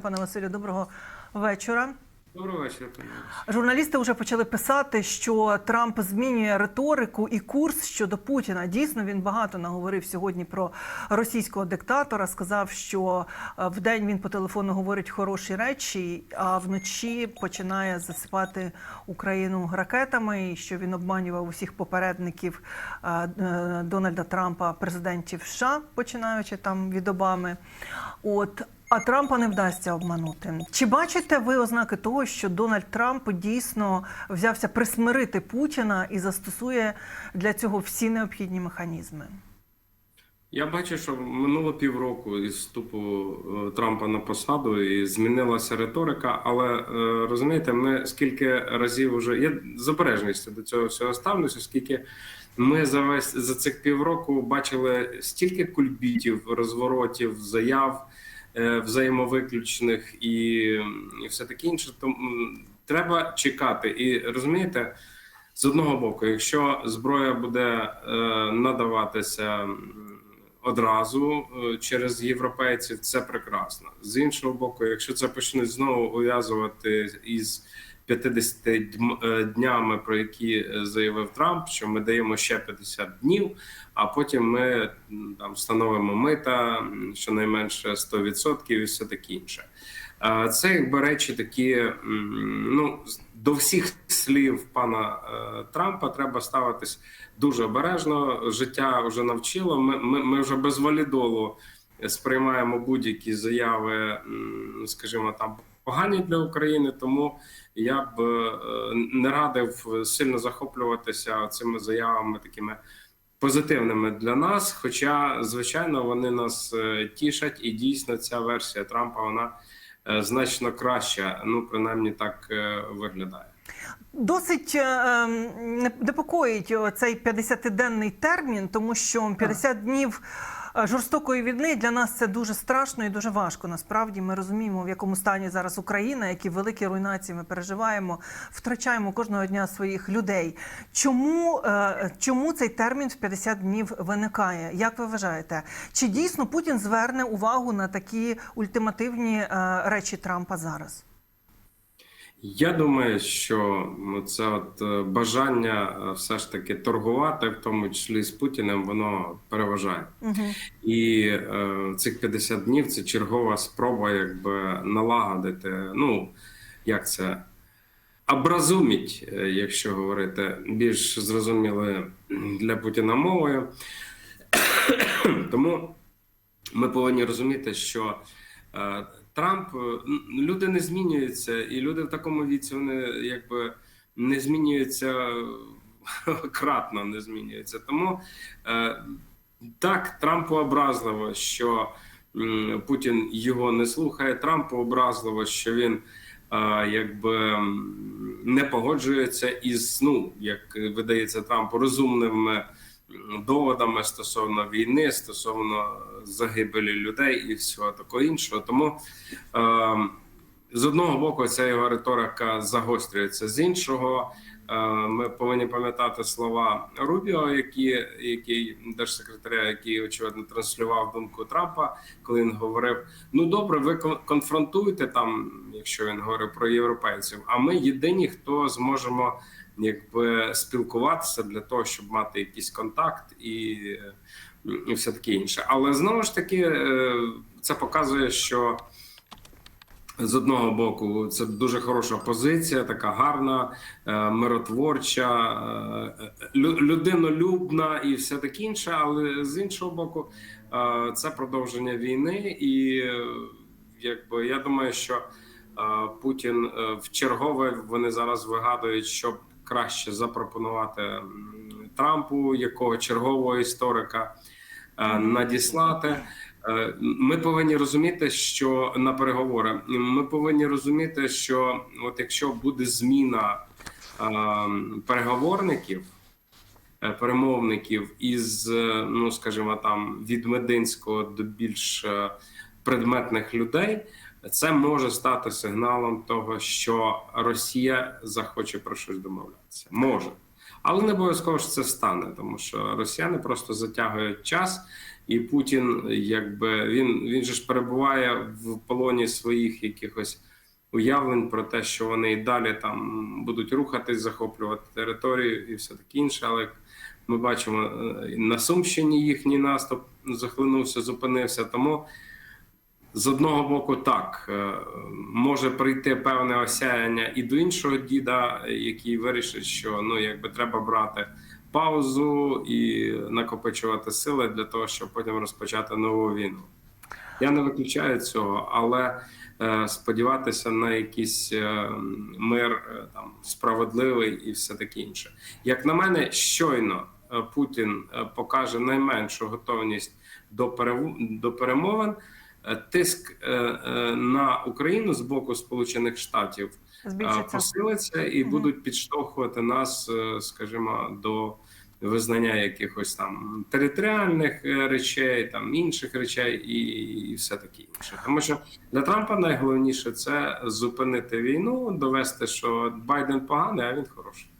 Пане Василю, доброго вечора. Доброго вечора, пані. Журналісти вже почали писати, що Трамп змінює риторику і курс щодо Путіна. Дійсно, він багато наговорив сьогодні про російського диктатора. Сказав, що е, вдень він по телефону говорить хороші речі, а вночі починає засипати Україну ракетами. І що він обманював усіх попередників е, е, Дональда Трампа, президентів США, починаючи там від Обами. От а Трампа не вдасться обманути. Чи бачите ви ознаки того, що Дональд Трамп дійсно взявся присмирити Путіна і застосує для цього всі необхідні механізми? Я бачу, що минуло півроку із вступу е, Трампа на посаду і змінилася риторика, але е, розумієте, ми скільки разів вже я з до цього всього ставлюся, оскільки ми за весь за цих півроку бачили стільки кульбітів, розворотів, заяв взаємовиключних і, і все таке інше. Тому треба чекати. І розумієте, з одного боку, якщо зброя буде е, надаватися одразу е, через європейців, це прекрасно. З іншого боку, якщо це почнуть знову ув'язувати із 50 дм- е, днями, про які е, заявив Трамп, що ми даємо ще 50 днів, а потім ми там встановимо мита щонайменше 100% і все таке інше. Це якби речі такі. Ну до всіх слів пана е, Трампа треба ставитись дуже обережно. Життя вже навчило. Ми, ми, ми вже без валідолу сприймаємо будь-які заяви, скажімо, там погані для України. Тому я б е, не радив сильно захоплюватися цими заявами такими. Позитивними для нас, хоча звичайно вони нас е, тішать, і дійсно ця версія Трампа вона е, значно краща. Ну принаймні так виглядає. Досить е, ем, непокоїть цей 50-денний термін, тому що 50 днів жорстокої війни для нас це дуже страшно і дуже важко. Насправді ми розуміємо, в якому стані зараз Україна, які великі руйнації ми переживаємо, втрачаємо кожного дня своїх людей. Чому, е, чому цей термін в 50 днів виникає? Як ви вважаєте? Чи дійсно Путін зверне увагу на такі ультимативні е, речі Трампа зараз? Я думаю, що це от е, бажання е, все ж таки торгувати, в тому числі з Путіним, воно переважає. Угу. І е, цих 50 днів це чергова спроба, якби налагодити. Ну як це образуміть, е, якщо говорити більш зрозумілою для Путіна мовою. Тому ми повинні розуміти, що е, Трамп е, люди не змінюються, і люди в такому віці вони якби не змінюються е, кратно не змінюються. Тому е, так, Трампу образливо, що Путін його не слухає. Трампу образливо, що він якби не погоджується із, ну як видається Трампу, розумними доводами стосовно війни, стосовно загибелі людей і всього такого іншого. Тому е, з одного боку, ця його риторика загострюється, з іншого. е, Ми повинні пам'ятати слова Рубіо, які який держсекретаря, який очевидно транслював думку Трампа, коли він говорив: Ну добре, ви кон- конфронтуєте там, якщо він говорив про європейців. А ми єдині, хто зможемо якби спілкуватися для того, щоб мати якийсь контакт і, е, і все таке інше. Але знову ж таки, е, це показує, що з одного боку, це дуже хороша позиція, така гарна, е, миротворча, людинолюбна і все таке інше. Але з іншого боку, це продовження війни, і якби я думаю, що Путін в чергове вони зараз вигадують, щоб краще запропонувати Трампу, якого чергового історика е, надіслати. Е, Ми повинні розуміти, що на переговори ми повинні розуміти, що от якщо буде зміна е, переговорників, перемовників із, ну скажімо, там від Мединського до більш предметних людей, це може стати сигналом того, що Росія захоче про щось домовлятися. Може. Але не обов'язково ж це стане, тому що росіяни просто затягують час І Путін, якби він, він же ж перебуває в полоні своїх якихось уявлень про те, що вони і далі там будуть рухатись, захоплювати територію і все таке інше. Але ми бачимо, е, на Сумщині їхній наступ захлинувся, зупинився. Тому з одного боку, так е, може прийти певне осяяння і до іншого діда, який вирішить, що ну якби треба брати паузу і накопичувати сили для того, щоб потім розпочати нову війну. Я не виключаю цього, але е, сподіватися на якийсь е, мир там справедливий і все таке інше. Як на мене, щойно Путін покаже найменшу готовність до перев- до перемовин. Е, Тиск е, е, на Україну з боку Сполучених Штатів посилиться і будуть підштовхувати нас, скажімо, до визнання якихось там територіальних речей, там інших речей, і, і все таке інше. Тому що для Трампа найголовніше це зупинити війну, довести, що Байден поганий, а він хороший.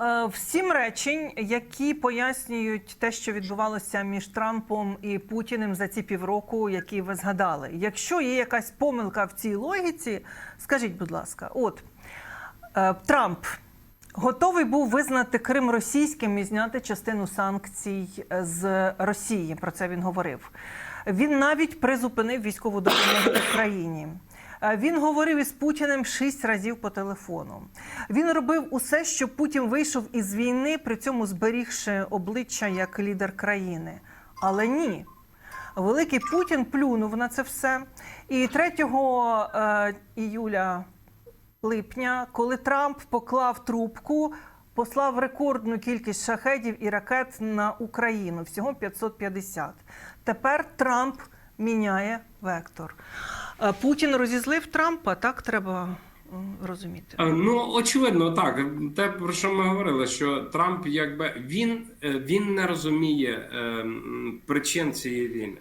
Е, в сім речень, які пояснюють те, що відбувалося між Трампом і Путіним за ці півроку, які ви згадали. Якщо є якась помилка в цій логіці, скажіть, будь ласка, от е, Трамп готовий був визнати Крим російським і зняти частину санкцій е, з Росії. Про це він говорив. Він навіть призупинив військову допомогу Україні. Е, Він говорив із Путіним шість разів по телефону. Він робив усе, щоб Путін вийшов із війни, при цьому зберігши обличчя як лідер країни. Але ні. Великий Путін плюнув на це все. І 3 е, іюля липня, коли Трамп поклав трубку, послав рекордну кількість шахедів і ракет на Україну всього 550. Тепер Трамп міняє вектор. Е, Путін розізлив Трампа, так треба розуміти. Е, Ну очевидно, так те про що ми говорили, що Трамп, якби він, е, він не розуміє е, причин цієї війни.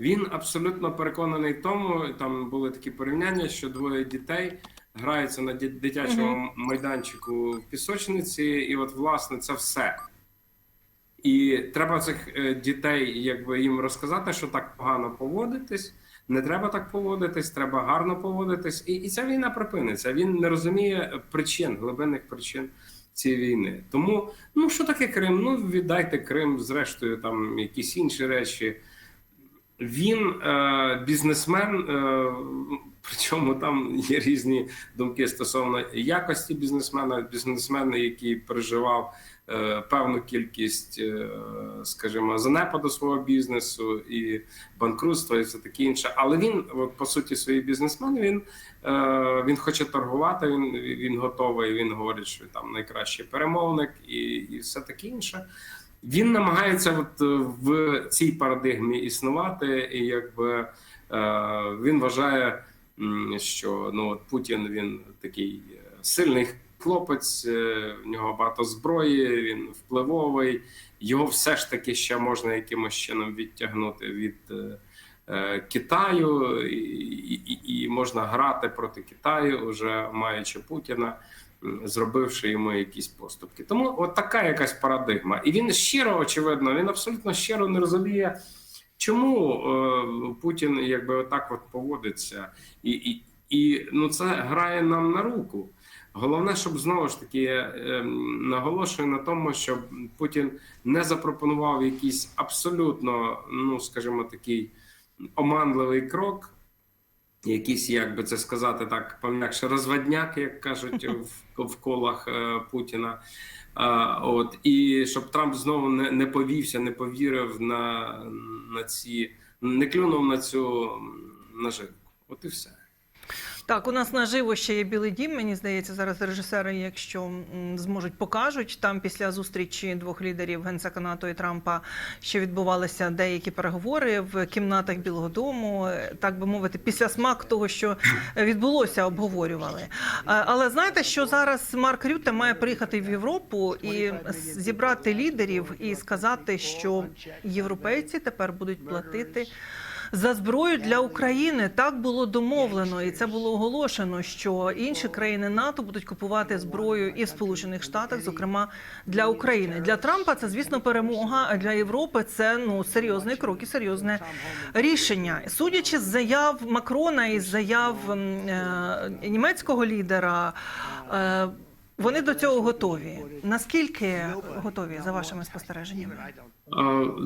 Він абсолютно переконаний в тому, там були такі порівняння, що двоє дітей граються на дитячому майданчику в пісочниці, і от власне це все. І треба цих е, дітей, якби їм розказати, що так погано поводитись. Не треба так поводитись, треба гарно поводитись, і, і ця війна припиниться. Він не розуміє причин, глибинних причин цієї війни. Тому, ну що таке Крим? Ну віддайте Крим, зрештою, там якісь інші речі. Він е, бізнесмен, е, причому там є різні думки стосовно якості бізнесмена. Бізнесмен, який переживав певну кількість, е, скажімо, занепаду свого бізнесу і банкрутства, і все таке інше. Але він, по суті, свій бізнесмен. Він, е, він хоче торгувати. Він, він готовий. Він говорить, що там найкращий перемовник і, і все таке інше. Він намагається от е, в цій парадигмі існувати, і якби е, він вважає, що ну от Путін він такий е, сильний хлопець, е, в нього багато зброї, він впливовий. Його все ж таки ще можна якимось чином відтягнути від е, е, Китаю, і, і, і можна грати проти Китаю, вже маючи Путіна зробивши йому якісь поступки. Тому от така якась парадигма. І він щиро, очевидно, він абсолютно щиро не розуміє, чому е, Путін якби отак от поводиться. І, і, і ну, це грає нам на руку. Головне, щоб знову ж таки я е, наголошую на тому, щоб Путін не запропонував якийсь абсолютно, ну скажімо, такий оманливий крок, якийсь, як би це сказати, так пом'якше розводняк, як кажуть в, в колах е, Путіна. А, от і щоб Трамп знову не, не повівся, не повірив на, на ці, не клюнув на цю наживку. От і все. Так, у нас наживо ще є Білий Дім. Мені здається, зараз режисери, якщо зможуть, покажуть там після зустрічі двох лідерів генсека НАТО і Трампа ще відбувалися деякі переговори в кімнатах Білого Дому, так би мовити, після смак того, що відбулося, обговорювали. Але знаєте, що зараз Марк Рюте має приїхати в Європу і зібрати лідерів і сказати, що європейці тепер будуть платити за зброю для України. Так було домовлено, і це було оголошено, що інші країни НАТО будуть купувати зброю і в Сполучених Штатах, зокрема для України. Для Трампа це звісно перемога. А для Європи це ну серйозний крок і серйозне рішення. Судячи з заяв Макрона і з заяв е, німецького лідера. е, Вони до цього готові. Наскільки готові за вашими спостереженнями?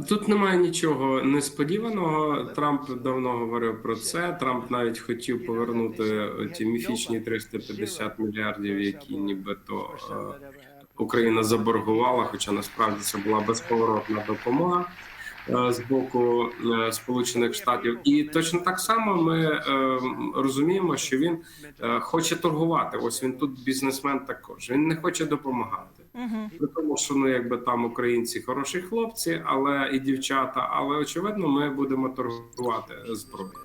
Тут немає нічого несподіваного. Трамп давно говорив про це. Трамп навіть хотів повернути ті міфічні 350 мільярдів, які нібито Україна заборгувала, хоча насправді це була безповоротна допомога з боку е, Сполучених Штатів. І точно так само ми е, розуміємо, що він е, хоче торгувати. Ось він тут бізнесмен також. Він не хоче допомагати. Угу. При тому, що ну якби там українці хороші хлопці, але і дівчата. Але очевидно, ми будемо торгувати зброєю.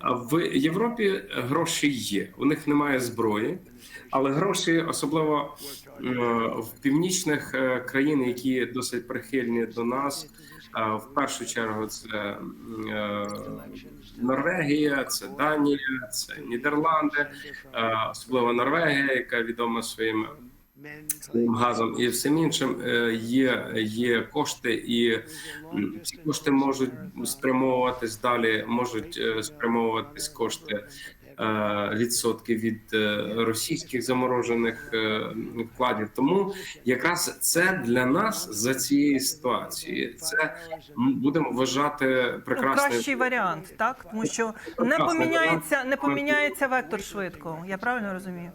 В Європі гроші є. У них немає зброї, але гроші, особливо е, в північних е, країн, які досить прихильні до нас. В першу чергу це е, Норвегія, це Данія, це Нідерланди, особливо Норвегія, яка відома своїм своїм газом і всім іншим е, є, є кошти, і ці кошти можуть спрямовуватись далі, можуть е, спрямовуватись кошти. Е, Відсотки від е, російських заморожених е, вкладів, тому якраз це для нас за цієї ситуації. Це будемо вважати прекрасний... кращий варіант, так тому що не поміняється, не поміняється вектор швидко. Я правильно розумію?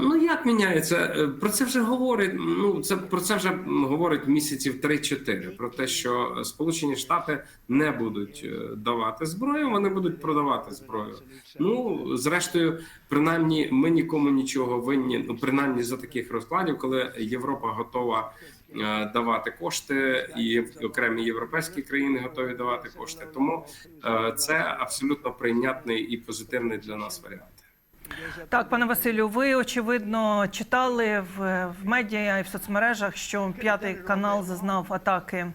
Ну як міняється? Е, Про це вже говорить. Ну це про це вже говорить місяців 3-4, Про те, що Сполучені Штати не будуть е, давати зброю, вони будуть продавати зброю. Ну зрештою, принаймні, ми нікому нічого винні. Ну принаймні за таких розкладів, коли Європа готова. е, Давати кошти, і окремі європейські країни готові давати кошти. Тому це абсолютно прийнятний і позитивний для нас варіант. Так, пане Василю, ви очевидно читали в, в медіа і в соцмережах, що п'ятий канал зазнав атаки.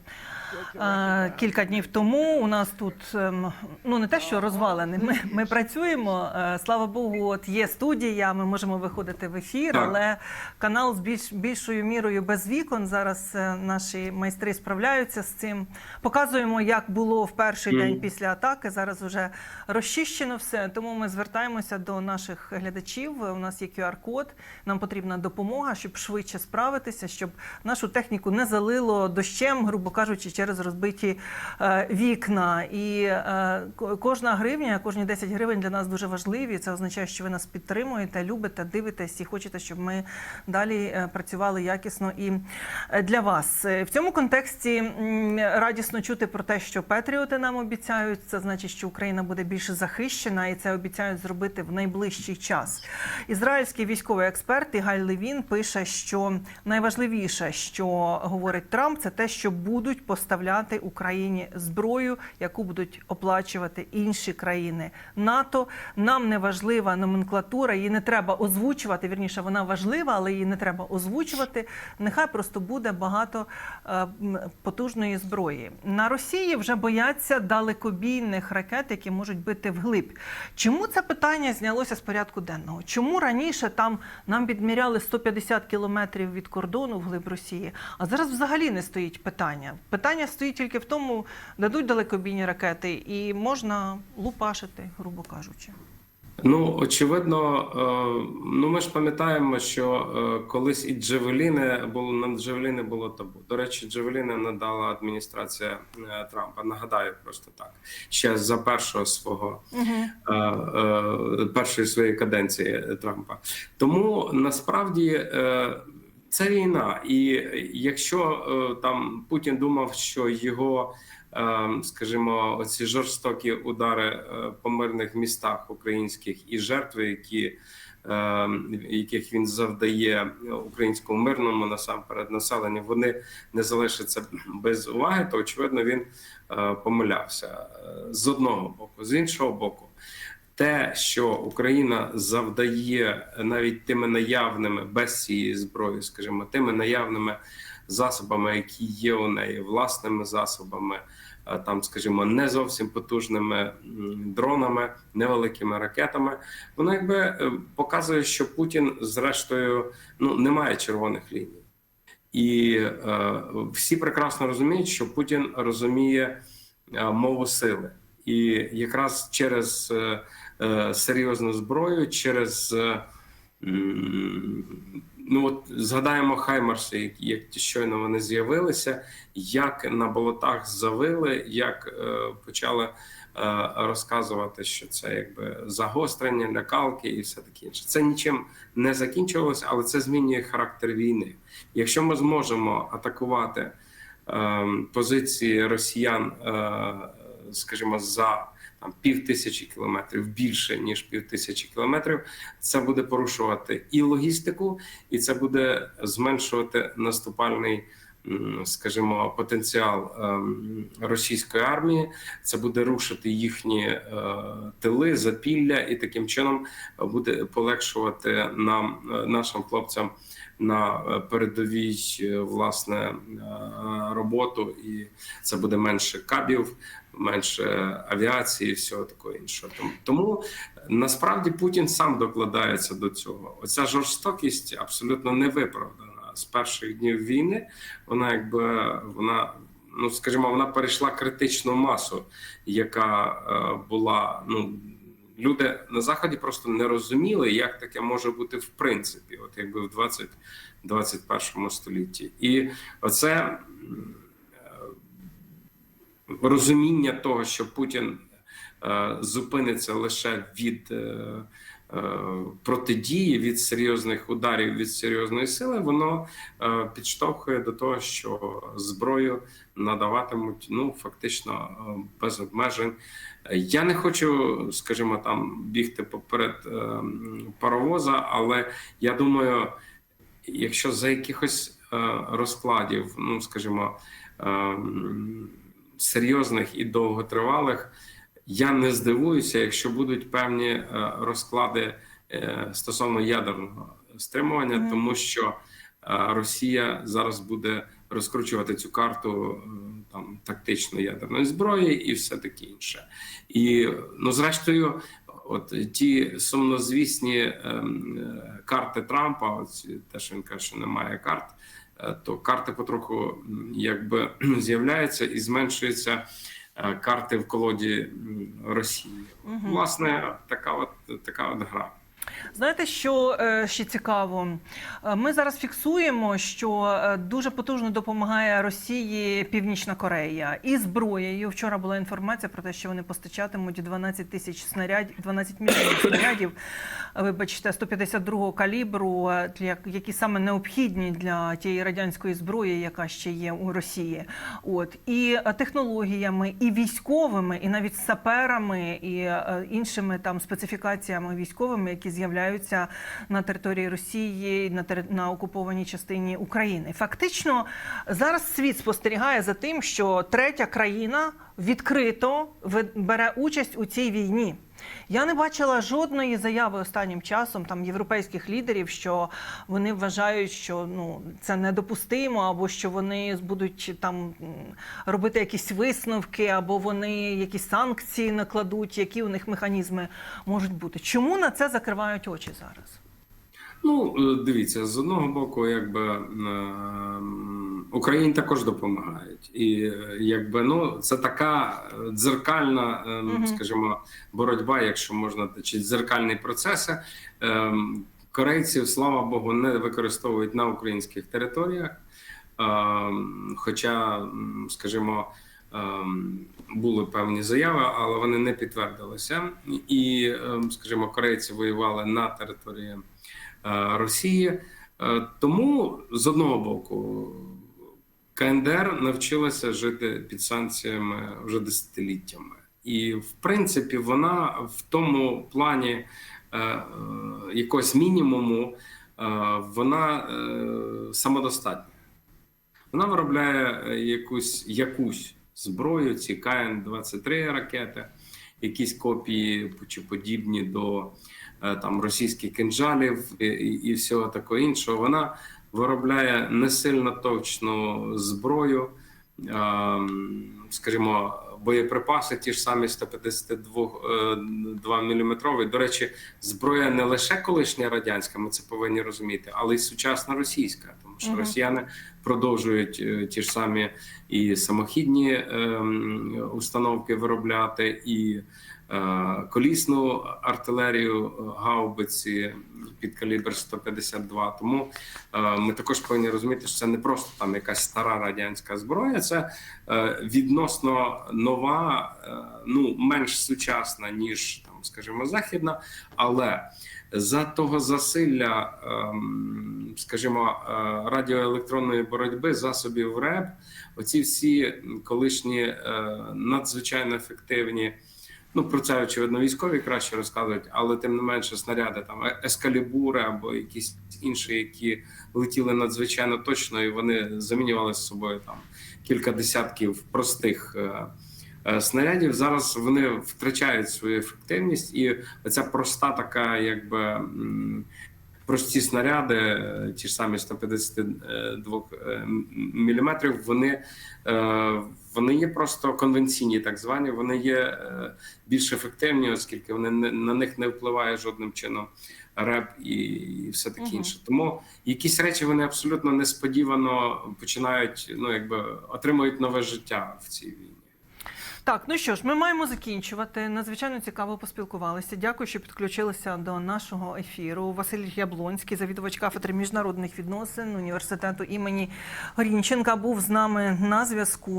Е, Кілька днів тому у нас тут ем, ну не те, що розвалений. Ми, ми працюємо. е, Слава Богу, от є студія. Ми можемо виходити в ефір, Так. але канал з більш більшою мірою без вікон. Зараз е, наші майстри справляються з цим. Показуємо, як було в перший Мгм. день після атаки. Зараз вже розчищено все. Тому ми звертаємося до наших глядачів. У нас є QR-код. Нам потрібна допомога, щоб швидше справитися, щоб нашу техніку не залило дощем, грубо кажучи, через розбиті е, вікна. І е, кожна гривня, кожні 10 гривень для нас дуже важливі. Це означає, що ви нас підтримуєте, любите, дивитесь і хочете, щоб ми далі е, працювали якісно і для вас. В цьому контексті радісно чути про те, що Петріоти нам обіцяють. Це значить, що Україна буде більше захищена, і це обіцяють зробити в найближчий час. Ізраїльський військовий експерт Ігаль Левін пише, що найважливіше, що говорить Трамп, це те, що будуть поставляти Україні зброю, яку будуть оплачувати інші країни НАТО. Нам не важлива номенклатура, її не треба озвучувати. Вірніше, вона важлива, але її не треба озвучувати. Нехай просто буде багато е, потужної зброї. На Росії вже бояться далекобійних ракет, які можуть бити вглиб. Чому це питання знялося з порядку денного? Чому раніше там нам відміряли 150 кілометрів від кордону вглиб Росії, а зараз взагалі не стоїть питання. Питання стоїть тільки в тому, дадуть далекобійні ракети, і можна лупашити, грубо кажучи. Ну очевидно, е, ну ми ж пам'ятаємо, що е, колись і Джевеліни було на Джевеліни було табу. До речі, Джевеліни надала адміністрація е, Трампа. Нагадаю, просто так ще за першого свого е, першої своєї каденції Трампа. Тому насправді. Е, Це війна, і якщо е, там Путін думав, що його, е, скажімо, оці жорстокі удари е, по мирних містах українських і жертви, які е, яких він завдає українському мирному насамперед населенню, вони не залишаться без уваги, то очевидно він е, помилявся е, з одного боку, з іншого боку. Те, що Україна завдає навіть тими наявними без цієї зброї, скажімо, тими наявними засобами, які є у неї, власними засобами, е, там, скажімо, не зовсім потужними дронами, невеликими ракетами, воно якби е, показує, що Путін, зрештою, ну не має червоних ліній. І е, всі прекрасно розуміють, що Путін розуміє е, мову сили, і якраз через серйозну зброю, через е, ну от згадаємо Хаймарси, як, як щойно вони з'явилися, як на болотах завили, як е, почали е, розказувати, що це якби загострення, лякалки і все таке інше. Це нічим не закінчувалося, але це змінює характер війни. Якщо ми зможемо атакувати е, позиції росіян, е, скажімо, за там пів тисячі кілометрів більше ніж пів тисячі кілометрів, це буде порушувати і логістику, і це буде зменшувати наступальний. Скажімо, потенціал ем, російської армії це буде рушити їхні е, тили, запілля, і таким чином буде полегшувати нам, е, нашим хлопцям на е, передовій власне роботу, і це буде менше кабів, менше авіації, і всього такого іншого. Тому, насправді Путін сам докладається до цього. Оця жорстокість абсолютно не виправдана з перших днів війни. Вона якби вона. Ну, скажімо, вона перейшла критичну масу, яка е, була ну люди на заході просто не розуміли, як таке може бути в принципі, от якби в 20 21 столітті, і оце е, розуміння того, що Путін е, зупиниться лише від е, протидії, від серйозних ударів, від серйозної сили, воно е, підштовхує до того, що зброю надаватимуть ну фактично е, без обмежень. Я не хочу, скажімо, там бігти поперед е, паровоза, але я думаю, якщо за якихось е, розкладів, ну скажімо, е, серйозних і довготривалих, я не здивуюся, якщо будуть певні е, розклади е, стосовно ядерного стримування, Мгм. тому що е, Росія зараз буде розкручувати цю карту там тактичної ядерної зброї і все таке інше. І ну, зрештою, от ті сумнозвісні карти Трампа, оці те, що він каже, що немає карт, то карти потроху якби з'являються і зменшуються е, карти в колоді Росії. Угу. Власне, така от така от гра. Знаєте, що е, ще цікаво? Е, Ми зараз фіксуємо, що е, дуже потужно допомагає Росії Північна Корея і зброєю. Вчора була інформація про те, що вони постачатимуть 12 тисяч снарядів, 12 мільйонів снарядів, вибачте, 152-го калібру, які саме необхідні для тієї радянської зброї, яка ще є у Росії. От і технологіями, і військовими, і навіть саперами, і іншими там специфікаціями військовими, які з'являються на території Росії, на тер... на окупованій частині України. Фактично, зараз світ спостерігає за тим, що третя країна відкрито бере участь у цій війні. Я не бачила жодної заяви останнім часом там європейських лідерів, що вони вважають, що ну це недопустимо, або що вони будуть там робити якісь висновки, або вони якісь санкції накладуть, які у них механізми можуть бути. Чому на це закривають очі зараз? Ну, е, дивіться, з одного боку, якби ем, Україні також допомагають, і е, якби ну це така е, дзеркальна, скажімо, боротьба, якщо можна чи дзеркальні процеси. Корейців, слава Богу, не використовують на українських територіях. Хоча, скажімо, були певні заяви, але вони не підтвердилися. І, скажімо, корейці воювали на території е, Росії. Е, Тому з одного боку КНДР навчилася жити під санкціями вже десятиліттями, і в принципі вона в тому плані е, е, якогось мінімуму е, вона е, самодостатня. Вона виробляє е, якусь якусь зброю, ці КН-23 ракети, якісь копії чи подібні до е, там російських кинжалів і, і, всього такого іншого. Вона виробляє не сильно точну зброю, ем, скажімо, боєприпаси, ті ж самі 152 мм. До речі, зброя не лише колишня радянська, ми це повинні розуміти, але й сучасна російська, тому що росіяни продовжують е, ті ж самі і самохідні ем, установки виробляти, і е, колісну артилерію, е, гаубиці під калібр 152. Тому е, ми також повинні розуміти, що це не просто там якась стара радянська зброя, це е, відносно нова, е, ну менш сучасна ніж там, скажімо, західна, але за того засилля, ем, скажімо, е, радіоелектронної боротьби, засобів РЕБ, оці всі колишні е, надзвичайно ефективні. Ну, про це очевидно військові краще розказують, але тим не менше снаряди там е- ескалібури або якісь інші, які летіли надзвичайно точно, і вони замінювали з собою там кілька десятків простих е, е, снарядів. Зараз вони втрачають свою ефективність, і ця проста така, якби. Прості снаряди, е, ті ж самі 152 мм, вони, е, вони є просто конвенційні, так звані. Вони є е, більш ефективні, оскільки вони не, на них не впливає жодним чином реп і, і все таке Мгм. інше. Тому якісь речі вони абсолютно несподівано починають, ну якби отримують нове життя в цій війні. Так, ну що ж, ми маємо закінчувати. Надзвичайно цікаво поспілкувалися. Дякую, що підключилися до нашого ефіру. Василь Яблонський, завідувач кафедри міжнародних відносин університету імені Горінченка, був з нами на зв'язку.